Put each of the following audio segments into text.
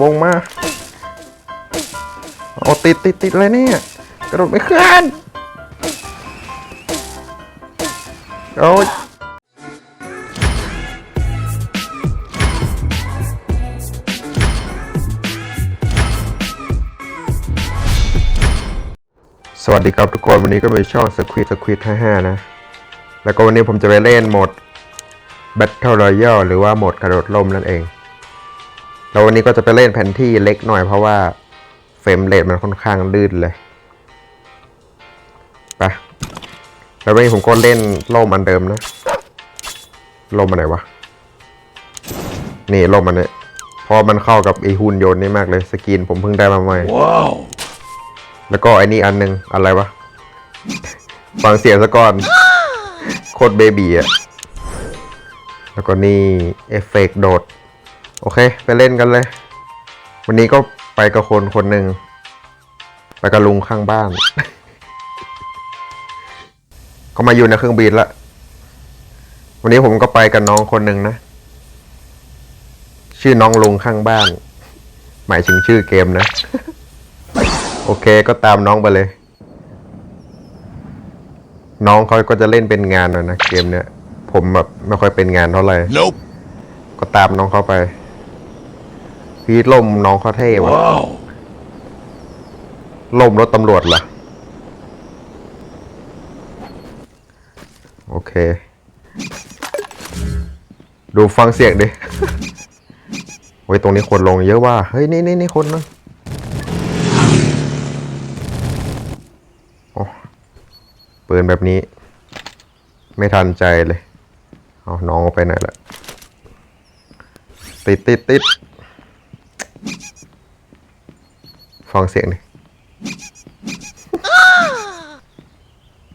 วงมาเอาติดติดติดอะไรเนี่ย กระโดดไม่ขึ้นโอ้ยสวัสดีครับทุกคนวันนี้ก็เป็นช่องสควิตสควิต55นะ แล้วก็วันนี้ผมจะไปเล่นโหมด Battle Royale หรือว่าโหมดกระโดดล่มนั่นเอง แล้ววันนี้ก็จะไปเล่นแผนที่เล็กหน่อยเพราะว่าเฟรมเรทมันค่อนข้างลื่นเลยไปแล้ววันนี้ผมก็เล่นล่มอันเดิมนะล่มอันไหนวะ นี่ล่มอันนี้เพราะมันเข้ากับไอหุ่นยนต์นี่มากเลยสกินผมเพิ่งได้มาใหม่ Wow. แล้วก็ไอ้นี่อันหนึงอะไรวะฟังเสียงซะก่อนโคตรเบบีอะแล้วก็นี่เอฟเฟกต์โดด โอเค ไปเล่นกันเลย วันนี้ก็ไปกับคนคนหนึ่งไปกับลุงข้างบ้าน ก็มาอยู่ในเครื่องบินละวันนี้ผมก็ไปกับน้องคนหนึ่งนะ ชื่อน้องลุงข้างบ้าน หมายถึงชื่อเกมนะ โอเคก็ตามน้องไปเลย น้องเขาก็จะเล่นเป็นงานหน่อยนะเกมเนี้ย ผมแบบไม่ค่อยเป็นงานเท่าไหร่ Nope. ก็ตามน้องเขาไป พี่ล่มน้องเขาเท่วะ Wow. ล่มรถตำรวจเหรอ โอเค ดูฟังเสียงดิโอ้ย ตรงนี้คนลงเยอะว่า เฮ้ย นี่นี่นี่คนนะโอ้ปืนแบบนี้ ไม่ทันใจเลย เอาน้องเอาไปไหนละ ติดติดติด ฟังเสียงดิ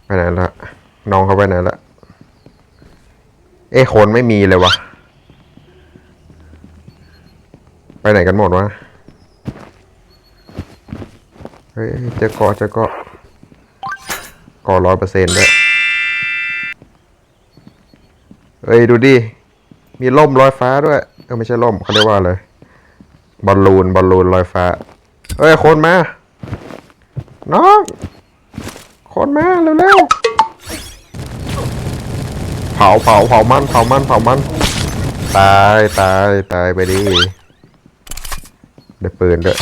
ไปไหนละน้องเขาไปไหนละเอ้คนไม่มีเลยวะไปไหนกันหมดวะเฮ้ยจะเกาะจะเกาะเกาะร้อยเปอร์เซ็นต์ด้วยเฮ้ยดูดิมีล่มลอยฟ้าด้วยเออไม่ใช่ล่มเขาเรียกว่าอะไรบอลลูนบอลลูนลอยฟ้า เฮ้ยคนมาน้องคนมาเร็วๆเผาเผาเผามันเผามันเผามันตายตายตายไปดิได้ปืนด้วย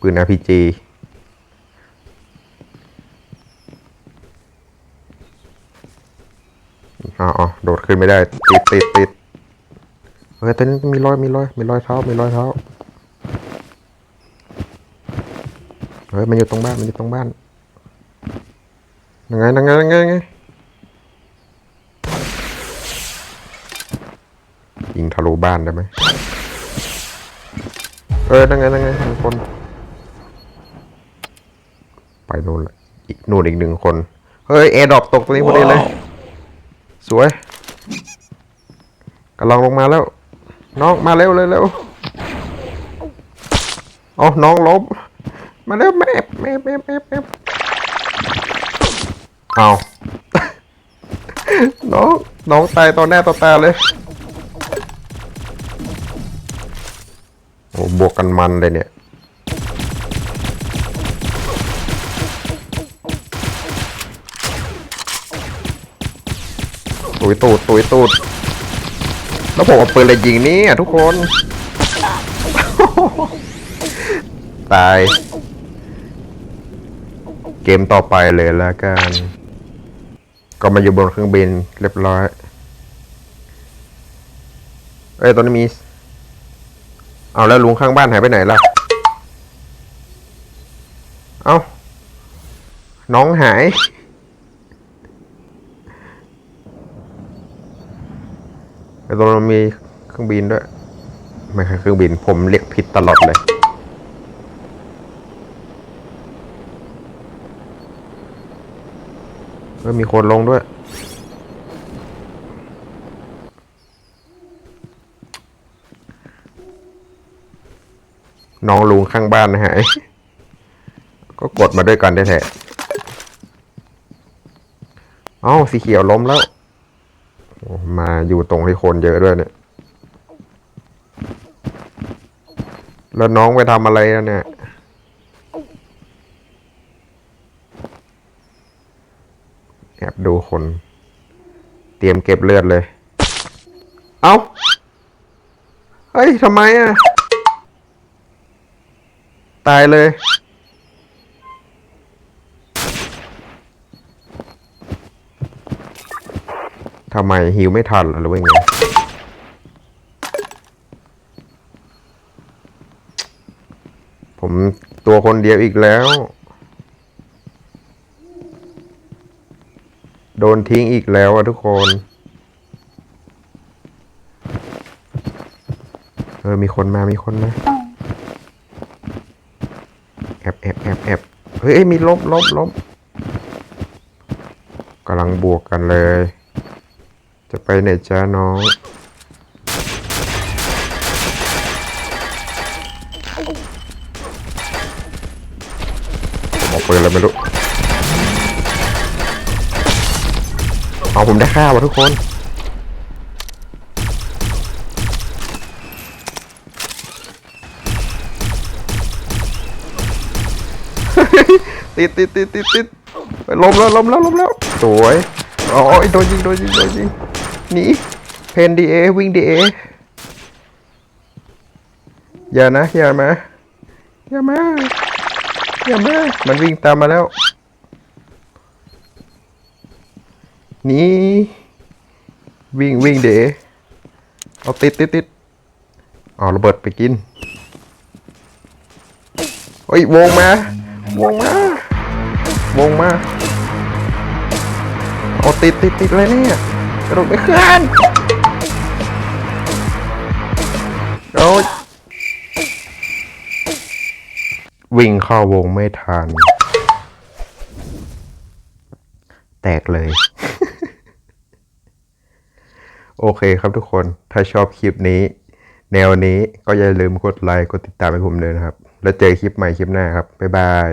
ปืน RPG อ๋อโดดขึ้นไม่ได้ ติดติดติดเฮ้ยตอนนี้มีรอยมีรอยมีรอยเท้ามีรอยเท้า เฮ้ยมันอยู่ตรงบ้าน มันอยู่ตรงบ้านยังไงยังไงยังไงยังไงยิงทะลุบ้านได้ไหมเออยังไงยังไงมีคน ไปนู่นละอีกนู่นอีกหนึ่งคน เฮ้ยเอดรอปตกตรงนี้พอดีเลย Wow. สวยกำลังลงมาแล้ว น้องมาเร็วเร็วเร็วเอาน้องล้ม มาเร็วแม่แม่แม่แม่แม่เอาน้องน้องตายต่อหน้าต่อตาเลย โอ้บวกกันมันเลยเนี่ย ตุยตูดตุยตูดแล้วผมเอาปืนอะไรยิงเนี่ยทุกคน ตาย เกมต่อไปเลยแล้วกัน ก็มาอยู่บนเครื่องบินเรียบร้อย เอ้ยตอนนี้มี เอาแล้วลุงข้างบ้านหายไปไหนล่ะ เอาน้องหายแต่ตรงนั้มีเครื่องบินด้วย ไม่ใช่เครื่องบิน ผมเรียกผิดตลอดเลย เออมีคนลงด้วย น้องลุงข้างบ้านหายก็กดมาด้วยกันได้แท้ๆเอ้าสีเขียวล้มแล้ว มาอยู่ตรงที่คนเยอะด้วยเนี่ย แล้วน้องไปทำอะไรอะเนี่ย แอบดูคน เตรียมเก็บเลือดเลย เอา้า เฮ้ยทำไมอะ ตายเลย ทำไมฮิวไม่ทันหรือว่าไงผมตัวคนเดียวอีกแล้ว โดนทิ้งอีกแล้วอะทุกคน เออ มีคนมา มีคนมา แอบแอบแอบแอบเฮ้ยเอ้มีลบลบลบกำลังบวกกันเลย จะไปไหนจ้าน้องผมเอาปืนอะไรไม่รู้ เอาผมได้ฆ่าวะทุกคนติดติดติดติดติดไปล้มแล้วล้มแล้วล้มแล้วสวยโอ้ยโดนยิงโดนยิงโดนยิงหนีเพนดีเอวิ่งดีเออย่านะอย่ามาอย่ามาอย่ามามันวิ่งตามมาแล้วห นี้วิ่งวิ่งเด๋เอาติดติดติดเอาระเบิดไปกินเฮ้ยวงมาวงมาวงมาเอาติดติดติดเลยเนี่ยกระโดดไม่ขึ้นโอ้ยวิ่งเข้าวงไม่ทัน แตกเลย โอเคครับทุกคนถ้าชอบคลิปนี้ แนวนี้ก็อย่าลืมกดไลค์กดติดตามให้ผมเลยนะครับ แล้วเจอคลิปใหม่คลิปหน้าครับ บ๊ายบาย